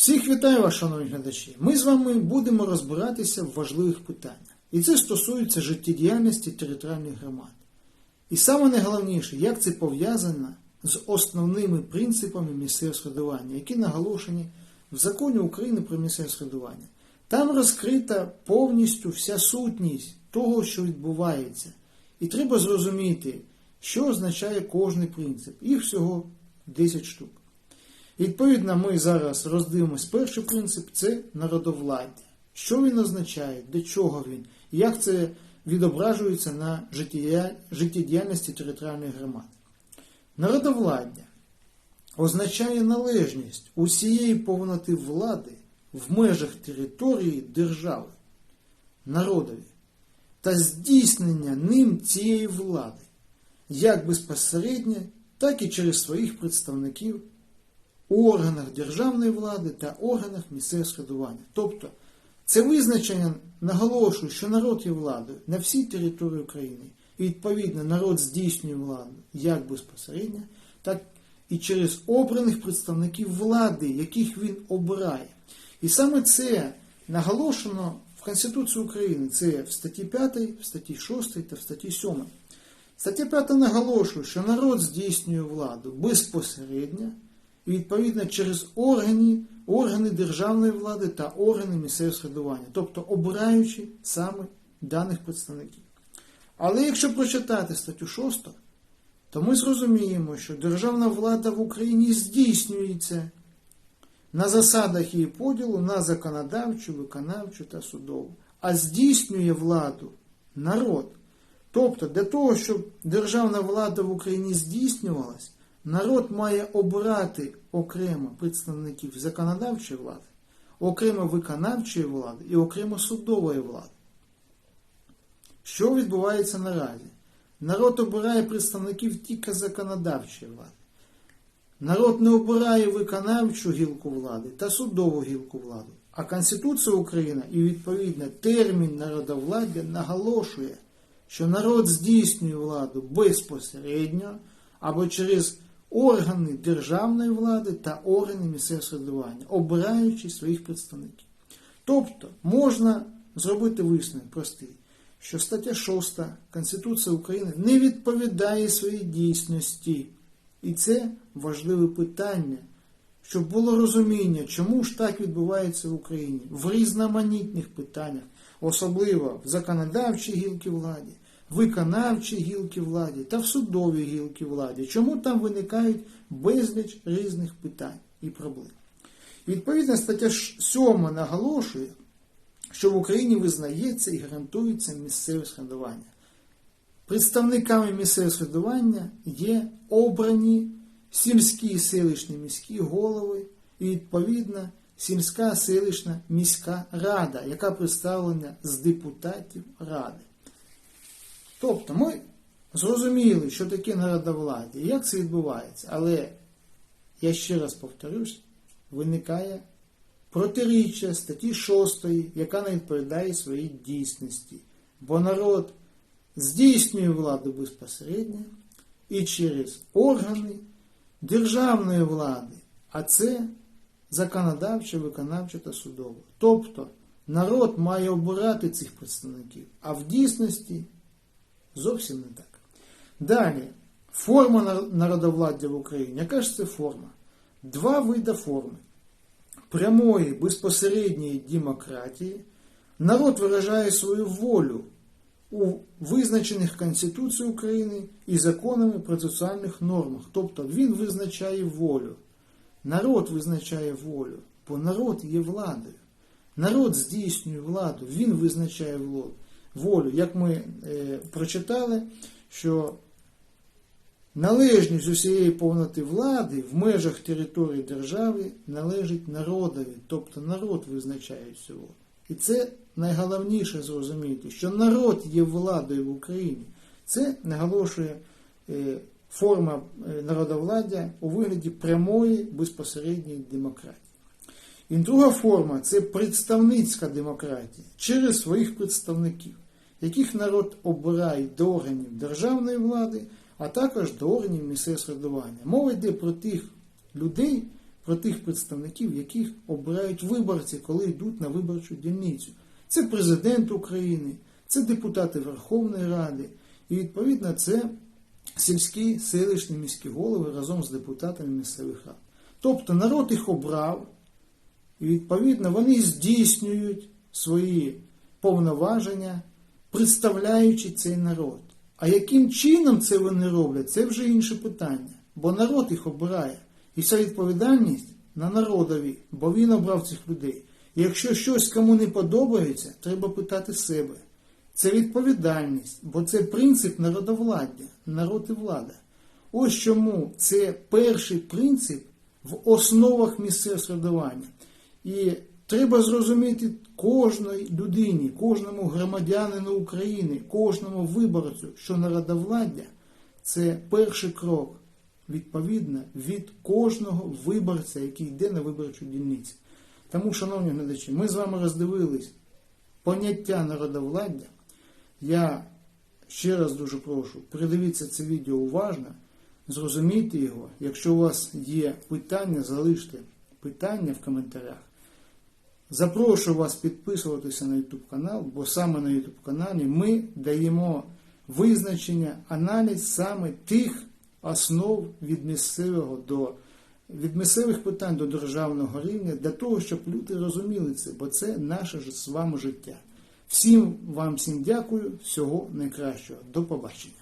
Всіх вітаю вас, шановні глядачі. Ми з вами будемо розбиратися в важливих питаннях. І це стосується життєдіяльності територіальних громад. І саме найголовніше, як це пов'язано з основними принципами місцевого самоврядування, які наголошені в законі України про місцеве самоврядування. Там розкрита повністю вся сутність того, що відбувається. І треба зрозуміти, що означає кожний принцип. Їх всього 10 штук. Відповідно, ми зараз роздивимось перший принцип це народовладдя. Що він означає, для чого він, як це відображується на життєдіяльності територіальних громад. Народовладдя означає належність усієї повноти влади в межах території держави, народові та здійснення ним цієї влади як безпосередньо, так і через своїх представників у органах державної влади та органах місцевого самоврядування. Тобто це визначення наголошує, що народ є владою на всій території України. І відповідно народ здійснює владу як безпосередньо, так і через обраних представників влади, яких він обирає. І саме це наголошено в Конституції України. Це в статті 5, в статті 6 та в статті 7. Стаття 5 наголошує, що народ здійснює владу безпосередньо і відповідно через органи, органи державної влади та органи місцевого самоврядування, тобто обираючи саме даних представників. Але якщо прочитати статтю 6, то ми зрозуміємо, що державна влада в Україні здійснюється на засадах її поділу на законодавчу, виконавчу та судову, а здійснює владу народ. Тобто, для того, щоб державна влада в Україні здійснювалась, народ має обирати окремо представників законодавчої влади, окремо виконавчої влади і окремо судової влади. Що відбувається наразі? Народ обирає представників тільки законодавчої влади. Народ не обирає виконавчу гілку влади та судову гілку влади. А Конституція України і відповідно термін народовладдя наголошує, що народ здійснює владу безпосередньо або через органи державної влади та органи місцевого самоврядування, обираючи своїх представників. Тобто можна зробити висновок простий, що стаття 6 Конституції України не відповідає своїй дійсності. І це важливе питання, щоб було розуміння, чому ж так відбувається в Україні в різноманітних питаннях, особливо в законодавчій гілки владі, виконавчій гілки владі та в судовій гілки владі. Чому там виникають безліч різних питань і проблем? Відповідно, стаття 7 наголошує, що в Україні визнається і гарантується місцеве самоврядування. Представниками місцевого самоврядування є обрані сільські і селищні міські голови і, відповідно, сільська селищна міська рада, яка представлена з депутатів ради. Тобто ми зрозуміли, що таке народовладдя і як це відбувається, але я ще раз повторюсь, виникає протиріччя статті 6, яка не відповідає своїй дійсності. Бо народ здійснює владу безпосередньо і через органи державної влади, а це законодавча, виконавча та судова. Тобто народ має обирати цих представників, а в дійсності зовсім не так. Далі, форма нар- народовладдя в Україні. Яка ж це форма? Два види форми. Прямої безпосередньої демократії народ виражає свою волю у визначених Конституцією України і законами процесуальних нормах. Тобто він визначає волю. Народ визначає волю, бо народ є владою. Народ здійснює владу, він визначає владу- волю. Як ми е, прочитали, що належність усієї повноти влади в межах території держави належить народові, тобто народ визначає волю. І це найголовніше зрозуміти, що народ є владою в Україні. Це наголошує е, форма е, народовладдя у вигляді прямої безпосередньої демократії. І друга форма це представницька демократія через своїх представників, яких народ обирає до органів державної влади, а також до органів місцевого самоврядування. Мова йде про тих людей, про тих представників, яких обирають виборці, коли йдуть на виборчу дільницю. Це президент України, це депутати Верховної Ради, і відповідно це сільські, селищні, міські голови разом з депутатами місцевих рад. Тобто народ їх обрав, і відповідно вони здійснюють свої повноваження, представляючи цей народ. А яким чином це вони роблять, це вже інше питання. Бо народ їх обирає. І вся відповідальність на народові, бо він обрав цих людей. І якщо щось кому не подобається, треба питати себе. Це відповідальність, бо це принцип народовладдя, народ і влада. Ось чому це перший принцип в основах місцевого самоврядування. І треба зрозуміти кожній людині, кожному громадянину України, кожному виборцю, що народовладдя це перший крок, відповідно, від кожного виборця, який йде на виборчу дільницю. Тому, шановні глядачі, ми з вами роздивились поняття народовладдя. Я ще раз дуже прошу, передивіться це відео уважно, зрозумійте його. Якщо у вас є питання, залиште питання в коментарях. Запрошую вас підписуватися на YouTube канал, бо саме на YouTube каналі ми даємо визначення, аналіз саме тих основ від місцевого до від місцевих питань до державного рівня для того, щоб люди розуміли це, бо це наше з вами життя. Всім вам всім дякую, всього найкращого. До побачення.